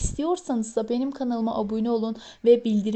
istiyorsanız da benim kanalıma abone olun ve bildirim